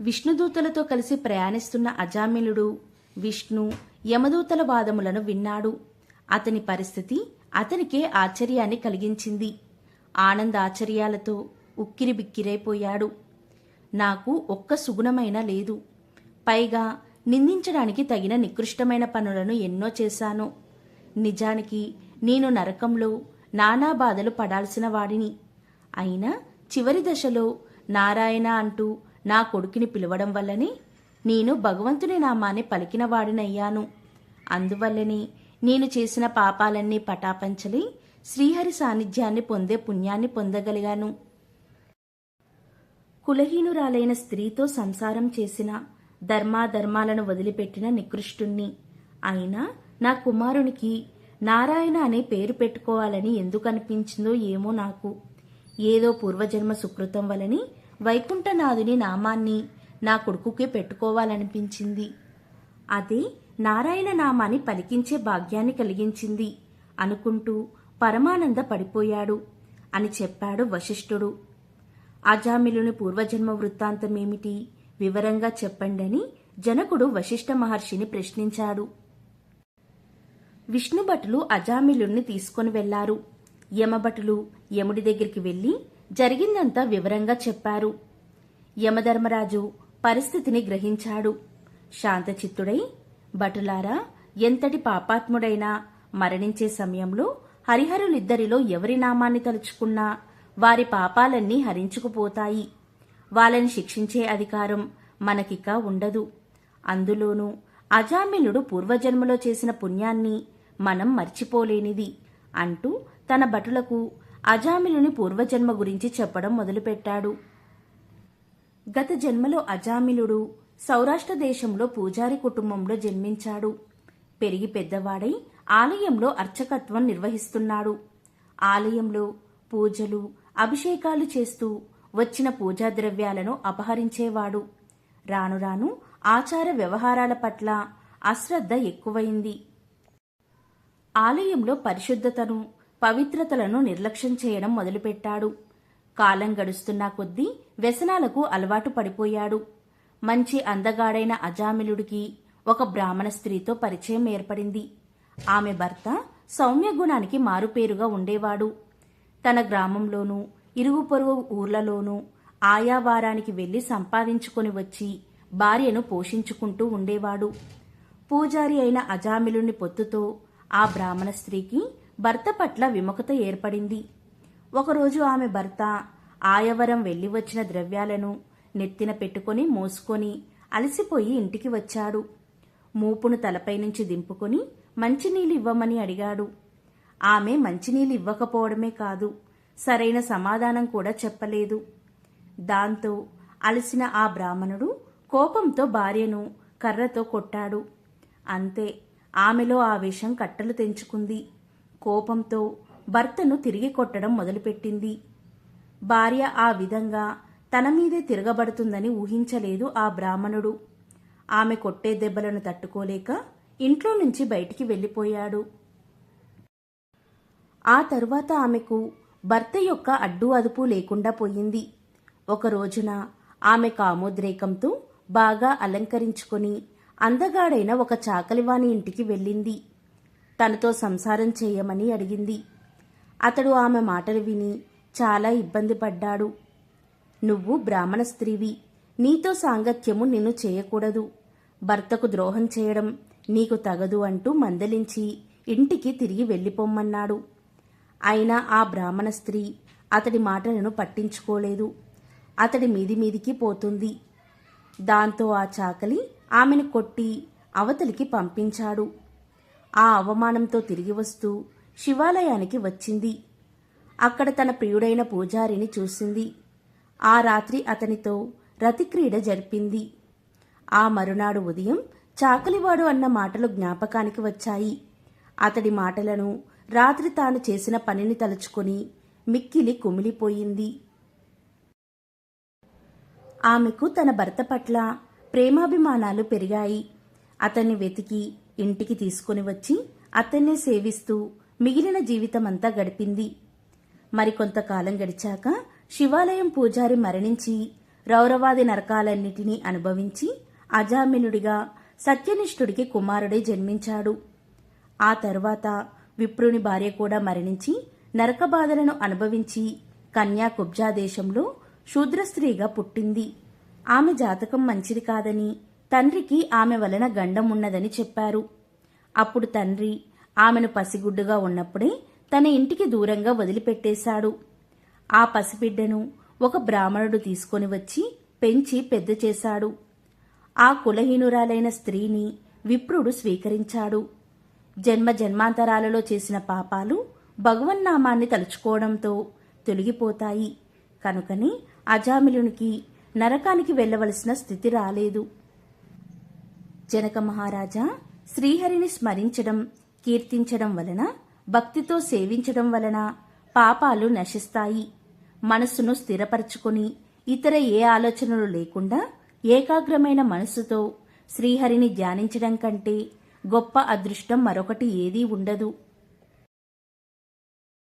విష్ణుదూతలతో కలిసి ప్రయాణిస్తున్న అజామిలుడు విష్ణు యమదూతల వాదములను విన్నాడు. అతని పరిస్థితి అతనికే ఆశ్చర్యాన్ని కలిగించింది. ఆనంద ఆశ్చర్యాలతో ఉక్కిరిబిక్కిరైపోయాడు నాకు ఒక్క సుగుణమైన లేదు. పైగా నిందించడానికి తగిన నికృష్టమైన పనులను ఎన్నో చేశాను. నిజానికి నేను నరకంలో నానా బాధలు పడాల్సిన వాడిని. అయినా చివరి దశలో నారాయణ అంటూ నా కొడుకుని పిలవడం వల్లనే నేను భగవంతుని నామాన్ని పలికిన వాడినయ్యాను. అందువల్లనే నేను చేసిన పాపాలన్నీ పటాపంచలి శ్రీహరి సాన్నిధ్యాన్ని పొందే పుణ్యాన్ని పొందగలిగాను. కులహీనురాలైన స్త్రీతో సంసారం చేసిన ధర్మాధర్మాలను వదిలిపెట్టిన నికృష్టుణ్ణి. అయినా నా కుమారునికి నారాయణ అనే పేరు పెట్టుకోవాలని ఎందుకు అనిపించిందో ఏమో నాకు. ఏదో పూర్వజన్మ సుకృతం వలని వైకుంఠనాథుని నామాన్ని నా కొడుకుకే పెట్టుకోవాలనిపించింది. అది నారాయణ నామాన్ని పలికించే భాగ్యాన్ని కలిగించింది అనుకుంటూ పరమానంద పడిపోయాడు అని చెప్పాడు వశిష్ఠుడు. అజామిలుని పూర్వజన్మ వృత్తాంతమేమిటి? వివరంగా చెప్పండని జనకుడు వశిష్ఠ మహర్షిని ప్రశ్నించాడు. విష్ణుభటులు అజామిలుణ్ణి తీసుకొని వెళ్ళారు. యమభటులు యముడి దగ్గరికి వెళ్ళి జరిగిందంతా వివరంగా చెప్పారు. యమధర్మరాజు పరిస్థితిని గ్రహించాడు. శాంతచిత్తుడై భటులారా ఎంతటి పాపాత్ముడైనా మరణించే సమయంలో హరిహరులిద్దరిలో ఎవరి నామాన్ని తలుచుకున్నా వారి పాపాలన్నీ హరించుకుపోతాయి. వాళ్ళని శిక్షించే అధికారం మనకిక ఉండదు. అందులోనూ అజామిలుడు పూర్వజన్మలో చేసిన పుణ్యాన్ని మనం మర్చిపోలేనిది అంటూ తన భటులకు అజామిలుని పూర్వజన్మ గురించి చెప్పడం మొదలుపెట్టాడు. గత జన్మలో అజామిలుడు సౌరాష్ట్ర దేశంలో పూజారి కుటుంబంలో జన్మించాడు. పెరిగి పెద్దవాడై ఆలయంలో అర్చకత్వం నిర్వహిస్తున్నాడు. ఆలయంలో పూజలు అభిషేకాలు చేస్తూ వచ్చిన పూజా ద్రవ్యాలను అపహరించేవాడు. రాను రాను ఆచార వ్యవహారాల పట్ల అశ్రద్ధ ఎక్కువైంది. ఆలయంలో పరిశుద్ధతను పవిత్రతలను నిర్లక్ష్యం చేయడం మొదలుపెట్టాడు. కాలం గడుస్తున్నా కొద్దీ వ్యసనాలకు అలవాటు పడిపోయాడు. మంచి అందగాడైన అజామిలుడికి ఒక బ్రాహ్మణ స్త్రీతో పరిచయం ఏర్పడింది. ఆమె భర్త సౌమ్య గుణానికి మారుపేరుగా ఉండేవాడు. తన గ్రామంలోనూ ఇరుగు పొరుగు ఊర్లలోనూ ఆయా వారానికి వెళ్ళి సంపాదించుకొని వచ్చి భార్యను పోషించుకుంటూ ఉండేవాడు. పూజారి అయిన అజామిలుని పొత్తుతో ఆ బ్రాహ్మణ స్త్రీకి భర్త పట్ల విముఖత ఏర్పడింది. ఒకరోజు ఆమె భర్త ఆయవరం వెళ్ళి వచ్చిన ద్రవ్యాలను నెత్తిన పెట్టుకొని మోసుకొని అలసిపోయి ఇంటికి వచ్చాడు. మూపును తలపై నుంచి దింపుకొని మంచినీళ్ళు ఇవ్వమని అడిగాడు. ఆమె మంచినీళ్ళు ఇవ్వకపోవడమే కాదు సరైన సమాధానం కూడా చెప్పలేదు. దాంతో అలసిన ఆ బ్రాహ్మణుడు కోపంతో భార్యను కర్రతో కొట్టాడు. అంతే ఆమెలో ఆ విషం కట్టలు తెంచుకుంది. కోపంతో భర్తను తిరిగి కొట్టడం మొదలుపెట్టింది. భార్య ఆ విధంగా తన మీదే తిరగబడుతుందని ఊహించలేదు ఆ బ్రాహ్మణుడు. ఆమె కొట్టే దెబ్బలను తట్టుకోలేక ఇంట్లో నుంచి బయటికి వెళ్ళిపోయాడు. ఆ తరువాత ఆమెకు భర్త యొక్క అడ్డు అదుపు లేకుండా పోయింది. ఒక రోజున ఆమె కామోద్రేకంతో బాగా అలంకరించుకొని అందగాడైన ఒక చాకలివాని ఇంటికి వెళ్ళింది. తనతో సంసారం చేయమని అడిగింది. అతడు ఆమె మాటలు విని చాలా ఇబ్బంది పడ్డాడు. నువ్వు బ్రాహ్మణ స్త్రీవి. నీతో సాంగత్యము నిన్ను చేయకూడదు. భర్తకు ద్రోహం చేయడం నీకు తగదు అంటూ మందలించి ఇంటికి తిరిగి వెళ్ళిపోమ్మన్నాడు. అయినా ఆ బ్రాహ్మణ స్త్రీ అతడి మాటలను పట్టించుకోలేదు. అతడి మీది మీదికి పోతుంది. దాంతో ఆ చాకలి ఆమెను కొట్టి అవతలికి పంపించాడు. ఆ అవమానంతో తిరిగి వస్తూ శివాలయానికి వచ్చింది. అక్కడ తన ప్రియుడైన పూజారిని చూసింది. ఆ రాత్రి అతనితో రతిక్రీడ జరిపింది. ఆ మరునాడు ఉదయం చాకలివాడు అన్న మాటలు జ్ఞాపకానికి వచ్చాయి. అతడి మాటలను రాత్రి తాను చేసిన పనిని తలుచుకొని మిక్కిలి కుమిలిపోయింది. ఆమెకు తన భర్త పట్ల ప్రేమాభిమానాలు పెరిగాయి. అతన్ని వెతికి ఇంటికి తీసుకుని వచ్చి అతన్నే సేవిస్తూ మిగిలిన జీవితమంతా గడిపింది. మరికొంతకాలం గడిచాక శివాలయం పూజారి మరణించి రౌరవాది నరకాలన్నిటినీ అనుభవించి అజామినుడిగా సత్యనిష్ఠుడికి కుమారుడే జన్మించాడు. ఆ తరువాత విప్రుని భార్య కూడా మరణించి నరక బాధలను అనుభవించి కన్యా కుబ్జా దేశంలో శూద్రస్త్రీగా పుట్టింది. ఆమె జాతకం మంచిది కాదని తండ్రికి ఆమె వలన గండం ఉన్నదని చెప్పారు. అప్పుడు తండ్రి ఆమెను పసిగుడ్డుగా ఉన్నప్పుడే తన ఇంటికి దూరంగా వదిలిపెట్టేశాడు. ఆ పసిబిడ్డను ఒక బ్రాహ్మణుడు తీసుకొని వచ్చి పెంచి పెద్ద చేశాడు. ఆ కులహీనురాలైన స్త్రీని విప్రుడు స్వీకరించాడు. జన్మ జన్మాంతరాలలో చేసిన పాపాలు భగవన్నామాన్ని తలుచుకోవడంతో తొలగిపోతాయి. కనుకని అజామిలునికి నరకానికి వెళ్ళవలసిన స్థితి రాలేదు. జనక మహారాజా శ్రీహరిని స్మరించడం కీర్తించడం వలన భక్తితో సేవించడం వలన పాపాలు నశిస్తాయి. మనస్సును స్థిరపరచుకొని ఇతర ఏ ఆలోచనలు లేకుండా ఏకాగ్రమైన మనస్సుతో శ్రీహరిని ధ్యానించడం కంటే గొప్ప అదృష్టం మరొకటి ఏదీ ఉండదు.